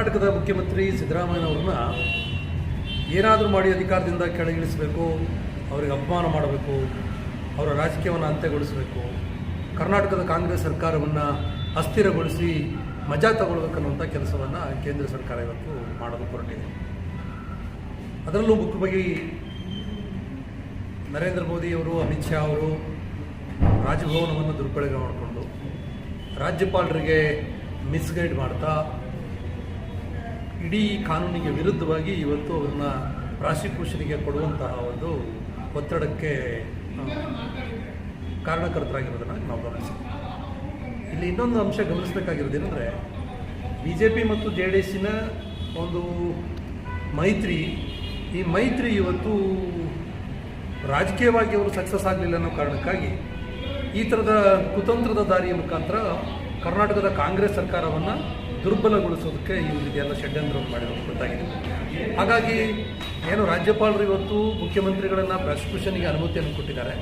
ಕರ್ನಾಟಕದ ಮುಖ್ಯಮಂತ್ರಿ ಸಿದ್ದರಾಮಯ್ಯನವ್ರನ್ನ ಏನಾದರೂ ಮಾಡಿ ಅಧಿಕಾರದಿಂದ ಕೆಳಗಿಳಿಸಬೇಕು, ಅವರಿಗೆ ಅಪಮಾನ ಮಾಡಬೇಕು, ಅವರ ರಾಜಕೀಯವನ್ನು ಅಂತ್ಯಗೊಳಿಸಬೇಕು, ಕರ್ನಾಟಕದ ಕಾಂಗ್ರೆಸ್ ಸರ್ಕಾರವನ್ನು ಅಸ್ಥಿರಗೊಳಿಸಿ ಮಜಾ ತಗೊಳ್ಬೇಕನ್ನುವಂಥ ಕೆಲಸವನ್ನು ಕೇಂದ್ರ ಸರ್ಕಾರ ಇವತ್ತು ಮಾಡಲು ಹೊರಟಿದೆ. ಅದರಲ್ಲೂ ಮುಖ್ಯವಾಗಿ ನರೇಂದ್ರ ಮೋದಿಯವರು ಅಮಿತ್ ಶಾ ಅವರು ರಾಜಭವನವನ್ನು ದುರ್ಬಳಕೆ ಮಾಡಿಕೊಂಡು ರಾಜ್ಯಪಾಲರಿಗೆ ಮಿಸ್ಗೈಡ್ ಮಾಡ್ತಾ ಇಡೀ ಕಾನೂನಿಗೆ ವಿರುದ್ಧವಾಗಿ ಇವತ್ತು ಅವ್ರನ್ನ ಪ್ರಾಸಿಕ್ಯೂಷನ್ಗೆ ಕೊಡುವಂತಹ ಒಂದು ಒತ್ತಡಕ್ಕೆ ಕಾರಣಕರ್ತರಾಗಿರೋದನ್ನು ನಾವು ಗಮನಿಸ್ತೀವಿ ಇಲ್ಲಿ ಇನ್ನೊಂದು ಅಂಶ ಗಮನಿಸಬೇಕಾಗಿರೋದೇನೆಂದರೆ ಬಿ ಜೆ ಪಿ ಮತ್ತು ಜೆ ಡಿ ಎಸ್ಸಿನ ಒಂದು ಮೈತ್ರಿ, ಈ ಮೈತ್ರಿ ಇವತ್ತು ರಾಜಕೀಯವಾಗಿ ಅವರು ಸಕ್ಸಸ್ ಆಗಲಿಲ್ಲ ಅನ್ನೋ ಕಾರಣಕ್ಕಾಗಿ ಈ ಥರದ ಕುತಂತ್ರದ ದಾರಿಯ ಮುಖಾಂತರ ಕರ್ನಾಟಕದ ಕಾಂಗ್ರೆಸ್ ಸರ್ಕಾರವನ್ನು ದುರ್ಬಲಗೊಳಿಸೋದಕ್ಕೆ ಈ ಇದೆಲ್ಲ ಷಡ್ಯಂತ್ರವನ್ನು ಮಾಡಿರೋದು ಗೊತ್ತಾಗಿದೆ. ಹಾಗಾಗಿ ಏನು ರಾಜ್ಯಪಾಲರು ಇವತ್ತು ಮುಖ್ಯಮಂತ್ರಿಗಳನ್ನು ಪ್ರಾಸಿಕ್ಯೂಷನ್ಗೆ ಅನುಮತಿಯನ್ನು ಕೊಟ್ಟಿದ್ದಾರೆ.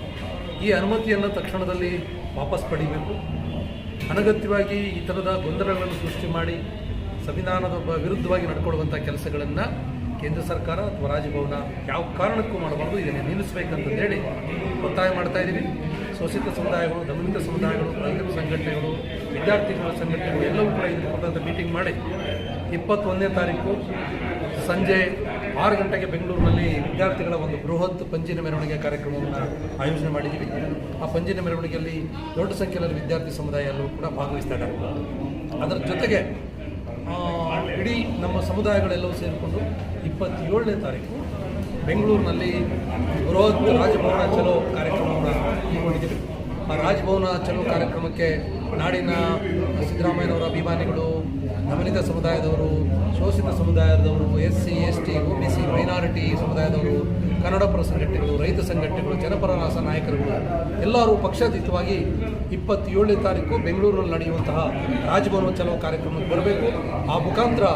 ಈ ಅನುಮತಿಯನ್ನು ತಕ್ಷಣದಲ್ಲಿ ವಾಪಸ್ ಪಡಿಬೇಕು. ಅನಗತ್ಯವಾಗಿ ಈ ಥರದ ಗೊಂದಲಗಳನ್ನು ಸೃಷ್ಟಿ ಮಾಡಿ ಸಂವಿಧಾನದ ವಿರುದ್ಧವಾಗಿ ನಡ್ಕೊಳ್ಳುವಂಥ ಕೆಲಸಗಳನ್ನು ಕೇಂದ್ರ ಸರ್ಕಾರ ಅಥವಾ ರಾಜಭವನ ಯಾವ ಕಾರಣಕ್ಕೂ ಮಾಡಬಾರ್ದು, ಇದನ್ನು ನಿಲ್ಲಿಸಬೇಕಂತ ಹೇಳಿ ಒತ್ತಾಯ ಮಾಡ್ತಾ ಇದ್ದೀವಿ. ಶೋಷಿತ ಸಮುದಾಯಗಳು, ದಮನಿತ ಸಮುದಾಯಗಳು ರೈತರ ಸಂಘಟನೆಗಳು, ವಿದ್ಯಾರ್ಥಿಗಳ ಸಂಘಟನೆಗಳು ಎಲ್ಲವೂ ಕೂಡ ಕೊಟ್ಟಂಥ ಮೀಟಿಂಗ್ ಮಾಡಿ ಇಪ್ಪತ್ತೊಂದನೇ ತಾರೀಕು ಸಂಜೆ ಆರು ಗಂಟೆಗೆ ಬೆಂಗಳೂರಿನಲ್ಲಿ ವಿದ್ಯಾರ್ಥಿಗಳ ಒಂದು ಬೃಹತ್ ಪಂಜಿನ ಮೆರವಣಿಗೆ ಕಾರ್ಯಕ್ರಮವನ್ನು ಆಯೋಜನೆ ಮಾಡಿದ್ದೀವಿ. ಆ ಪಂಜಿನ ಮೆರವಣಿಗೆಯಲ್ಲಿ ದೊಡ್ಡ ಸಂಖ್ಯೆಯಲ್ಲಿ ವಿದ್ಯಾರ್ಥಿ ಸಮುದಾಯಲ್ಲೂ ಕೂಡ ಭಾಗವಹಿಸ್ತಾ ಇದ್ದಾರೆ. ಅದರ ಜೊತೆಗೆ ಇಡೀ ನಮ್ಮ ಸಮುದಾಯಗಳೆಲ್ಲವೂ ಸೇರಿಕೊಂಡು ಇಪ್ಪತ್ತೇಳನೇ ತಾರೀಕು ಬೆಂಗಳೂರಿನಲ್ಲಿ ಬೃಹತ್ ರಾಜಭವನ ಚಲೋ ಕಾರ್ಯಕ್ರಮವನ್ನು ಹಮ್ಮಿಕೊಂಡಿದ್ದೀವಿ. ಆ ರಾಜಭವನ ಚಲೋ ಕಾರ್ಯಕ್ರಮಕ್ಕೆ ನಾಡಿನ ಸಿದ್ದರಾಮಯ್ಯನವರ ಅಭಿಮಾನಿಗಳು ದಮನಿತ ಸಮುದಾಯದವರು, ಶೋಷಿತ ಸಮುದಾಯದವರು, S C, S T O B C, minority ಸಮುದಾಯದವರು ಕನ್ನಡ ಪರ ಸಂಘಟನೆಗಳು, ರೈತ ಸಂಘಟನೆಗಳು ಜನಪರ ರಾಸ ನಾಯಕರುಗಳು, ಎಲ್ಲರೂ ಪಕ್ಷಾತೀತವಾಗಿ ಇಪ್ಪತ್ತೇಳನೇ ತಾರೀಕು ಬೆಂಗಳೂರಿನಲ್ಲಿ ನಡೆಯುವಂತಹ ರಾಜಭವನ ಚಲೋ ಕಾರ್ಯಕ್ರಮಕ್ಕೆ ಬರಬೇಕು. ಆ ಮುಖಾಂತರ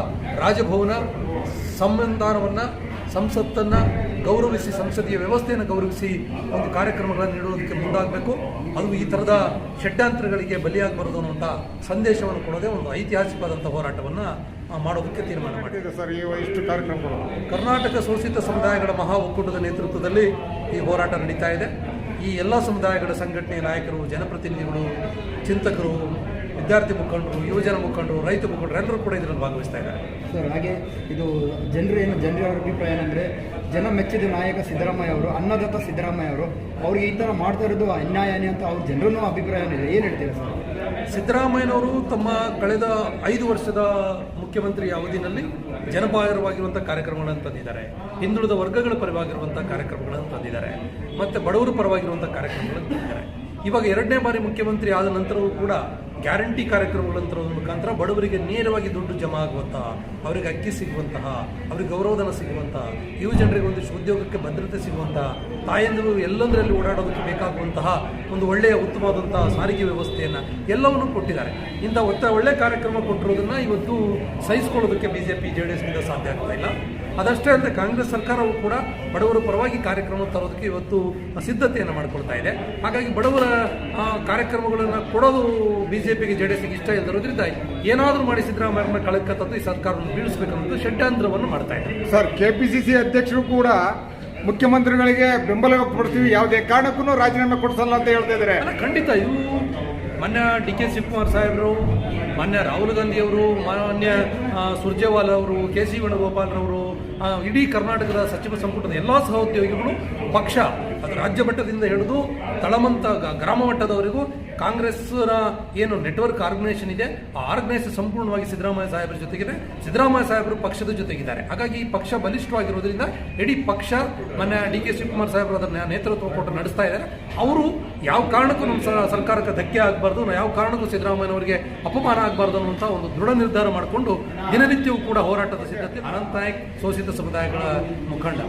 ರಾಜಭವನ ಸಂವಿಧಾನವನ್ನು ಸಂಸತ್ತನ್ನು ಗೌರವಿಸಿ ಸಂಸದೀಯ ವ್ಯವಸ್ಥೆಯನ್ನು ಗೌರವಿಸಿ ಒಂದು ಕಾರ್ಯಕ್ರಮಗಳನ್ನು ನೀಡುವುದಕ್ಕೆ ಮುಂದಾಗಬೇಕು. ಅದು ಈ ಥರದ ಷಡ್ಯಂತ್ರಗಳಿಗೆ ಬಲಿಯಾಗಬಾರದು ಅನ್ನುವಂಥ ಸಂದೇಶವನ್ನು ಕೊಡೋದೇ ಒಂದು ಐತಿಹಾಸಿಕವಾದಂಥ ಹೋರಾಟವನ್ನು ಮಾಡೋದಕ್ಕೆ ತೀರ್ಮಾನ ಮಾಡಿದೆ. ಸರ್ ಇಷ್ಟು ಕಾರ್ಯಕ್ರಮಗಳು. ಕರ್ನಾಟಕ ಶೋಷಿತ ಸಮುದಾಯಗಳ ಮಹಾ ಒಕ್ಕೂಟದ ನೇತೃತ್ವದಲ್ಲಿ ಈ ಹೋರಾಟ ನಡೀತಾ ಇದೆ. ಈ ಎಲ್ಲ ಸಮುದಾಯಗಳ ಸಂಘಟನೆ ನಾಯಕರು ಜನಪ್ರತಿನಿಧಿಗಳು ಚಿಂತಕರು ವಿದ್ಯಾರ್ಥಿ ಮುಖಂಡರು ಯುವಜನ ಮುಖಂಡರು ರೈತ ಮುಖಂಡರು ಎಲ್ಲರೂ ಕೂಡ ಇದರಲ್ಲಿ ಭಾಗವಹಿಸ್ತಾ ಇದ್ದಾರೆ. ಸರ್ ಹಾಗೆ ಇದು ಜನರು ಏನು ಜನರ ಅಭಿಪ್ರಾಯ ಏನಂದರೆ ಜನ ಮೆಚ್ಚಿದ ನಾಯಕ ಸಿದ್ದರಾಮಯ್ಯ ಅವರು ಅನ್ನದಾತ ಸಿದ್ದರಾಮಯ್ಯ ಅವರು ಅವ್ರಿಗೆ ಈ ಥರ ಮಾಡ್ತಾ ಇರೋದು ಅನ್ಯಾಯನೇ ಅಂತ ಅವ್ರ ಜನರನ್ನು ಅಭಿಪ್ರಾಯ ಇದೆ ಏನು ಹೇಳ್ತೀರಾ ಸರ್? ಸಿದ್ದರಾಮಯ್ಯನವರು ತಮ್ಮ ಕಳೆದ ಐದು ವರ್ಷದ ಮುಖ್ಯಮಂತ್ರಿ ಅವಧಿನಲ್ಲಿ ಜನಪರವಾಗಿರುವಂಥ ಕಾರ್ಯಕ್ರಮಗಳನ್ನು ತಂದಿದ್ದಾರೆ. ಹಿಂದುಳಿದ ವರ್ಗಗಳ ಪರವಾಗಿರುವಂಥ ಕಾರ್ಯಕ್ರಮಗಳನ್ನು ತಂದಿದ್ದಾರೆ. ಮತ್ತು ಬಡವರ ಪರವಾಗಿರುವಂಥ ಕಾರ್ಯಕ್ರಮಗಳನ್ನು ತಂದಿದ್ದಾರೆ. ಇವಾಗ ಎರಡನೇ ಬಾರಿ ಮುಖ್ಯಮಂತ್ರಿ ಆದ ನಂತರವೂ ಕೂಡ ಗ್ಯಾರಂಟಿ ಕಾರ್ಯಕ್ರಮಗಳನ್ನು ತರೋದ್ರ ಮುಖಾಂತರ ಬಡವರಿಗೆ ನೇರವಾಗಿ ದುಡ್ಡು ಜಮಾ ಆಗುವಂತಹ, ಅವರಿಗೆ ಅಕ್ಕಿ ಸಿಗುವಂತಹ, ಅವರಿಗೆ ಗೌರವಧನ ಸಿಗುವಂತಹ, ಯುವ ಜನರಿಗೆ ಒಂದಿಷ್ಟು ಉದ್ಯೋಗಕ್ಕೆ ಭದ್ರತೆ ಸಿಗುವಂತಹ, ತಾಯಂದಿರು ಎಲ್ಲಂದರಲ್ಲಿ ಓಡಾಡೋದಕ್ಕೆ ಬೇಕಾಗುವಂತಹ ಒಂದು ಒಳ್ಳೆಯ, ಉತ್ತಮವಾದಂತಹ ಸಾರಿಗೆ ವ್ಯವಸ್ಥೆಯನ್ನು ಎಲ್ಲವನ್ನೂ ಕೊಟ್ಟಿದ್ದಾರೆ. ಇಂಥ ಒತ್ತ ಒಳ್ಳೆಯ ಕಾರ್ಯಕ್ರಮ ಕೊಟ್ಟಿರೋದನ್ನು ಇವತ್ತು ಸಹಿಸಿಕೊಳ್ಳೋದಕ್ಕೆ B J P J D ಎಸ್ನಿಂದ ಸಾಧ್ಯ ಆಗ್ತಾ ಇಲ್ಲ. ಅದಷ್ಟೇ ಅಲ್ಲದೆ ಕಾಂಗ್ರೆಸ್ ಸರ್ಕಾರವು ಕೂಡ ಬಡವರ ಪರವಾಗಿ ಕಾರ್ಯಕ್ರಮ ತರೋದಕ್ಕೆ ಇವತ್ತು ಸಿದ್ಧತೆಯನ್ನು ಮಾಡಿಕೊಳ್ತಾ ಇದೆ. ಹಾಗಾಗಿ ಬಡವರ ಕಾರ್ಯಕ್ರಮಗಳನ್ನು ಕೊಡೋದು ಬಿ ಜೆ ಪಿಗೆ ಜೆ ಡಿ ಎಸ್ಗೆ ಇಷ್ಟ ಇಲ್ಲದಿರೋದ್ರಿಂದ ಏನಾದರೂ ಮಾಡಿ ಸಿದ್ದರಾಮಯ್ಯನ ಕಳಕ್ಕೆ ತಂದು ಈ ಸರ್ಕಾರವನ್ನು ಬೀಳಿಸಬೇಕನ್ನೋದು ಷಡ್ಯಂತ್ರವನ್ನು ಮಾಡ್ತಾ ಇದೆ. Sir K P C C ಅಧ್ಯಕ್ಷರು ಕೂಡ ಮುಖ್ಯಮಂತ್ರಿಗಳಿಗೆ ಬೆಂಬಲ ವ್ಯಕ್ತಪಡಿಸ್ತೀವಿ. ಯಾವುದೇ ಕಾರಣಕ್ಕೂ ರಾಜೀನಾಮೆ ಕೊಡಿಸಲ್ಲ ಅಂತ ಹೇಳ್ತಾ ಇದ್ದಾರೆ. ಖಂಡಿತ ಇವು ಮಾನ್ಯ ಡಿ ಕೆ ಶಿವಕುಮಾರ್ ಸಾಹೇಬರು ಮೊನ್ನೆ ರಾಹುಲ್ ಗಾಂಧಿಯವರು, ಮಾನ್ಯ ಸುರ್ಜೇವಾಲ್ ಅವರು ಕೆ ಸಿ ವೇಣುಗೋಪಾಲ್ರವರು ಇಡೀ ಕರ್ನಾಟಕದ ಸಚಿವ ಸಂಪುಟದ ಎಲ್ಲ ಸಹೋದ್ಯೋಗಿಗಳು, ಪಕ್ಷ, ಅದು ರಾಜ್ಯ ಮಟ್ಟದಿಂದ ಹಿಡಿದು ತಳಮಂತ ಗ್ರಾಮ ಮಟ್ಟದವರೆಗೂ ಕಾಂಗ್ರೆಸ್ನ ಏನು ನೆಟ್ವರ್ಕ್ ಆರ್ಗನೈಸೇಷನ್ ಇದೆ, ಆ ಆರ್ಗನೈಸ್ ಸಂಪೂರ್ಣವಾಗಿ ಸಿದ್ದರಾಮಯ್ಯ ಸಾಹೇಬರ ಜೊತೆಗಿದೆ. ಸಿದ್ದರಾಮಯ್ಯ ಸಾಹೇಬರು ಪಕ್ಷದ ಜೊತೆಗಿದ್ದಾರೆ. ಹಾಗಾಗಿ ಈ ಪಕ್ಷ ಬಲಿಷ್ಠವಾಗಿರೋದ್ರಿಂದ ಇಡೀ ಪಕ್ಷ ಮೊನ್ನೆ ಡಿ ಕೆ ಶಿವಕುಮಾರ್ ಸಾಹೇಬರು ಅದನ್ನ ನೇತೃತ್ವ ಕೊಟ್ಟು ನಡೆಸ್ತಾ ಇದ್ದಾರೆ. ಅವರು ಯಾವ ಕಾರಣಕ್ಕೂ ನಮ್ಮ ಸರ್ಕಾರಕ್ಕೆ ಧಕ್ಕೆ ಆಗಬಾರ್ದು ಯಾವ ಕಾರಣಕ್ಕೂ ಸಿದ್ದರಾಮಯ್ಯನವರಿಗೆ ಅಪಮಾನ ಆಗಬಾರ್ದು ಅನ್ನುವಂಥ ಒಂದು ದೃಢ ನಿರ್ಧಾರ ಮಾಡಿಕೊಂಡು ದಿನನಿತ್ಯವೂ ಕೂಡ ಹೋರಾಟದ ಸಿದ್ಧತೆ ಅನಂತ ನಾಯಕ್ ಶೋಷಿತ ಸಮುದಾಯಗಳ ಮುಖಂಡ.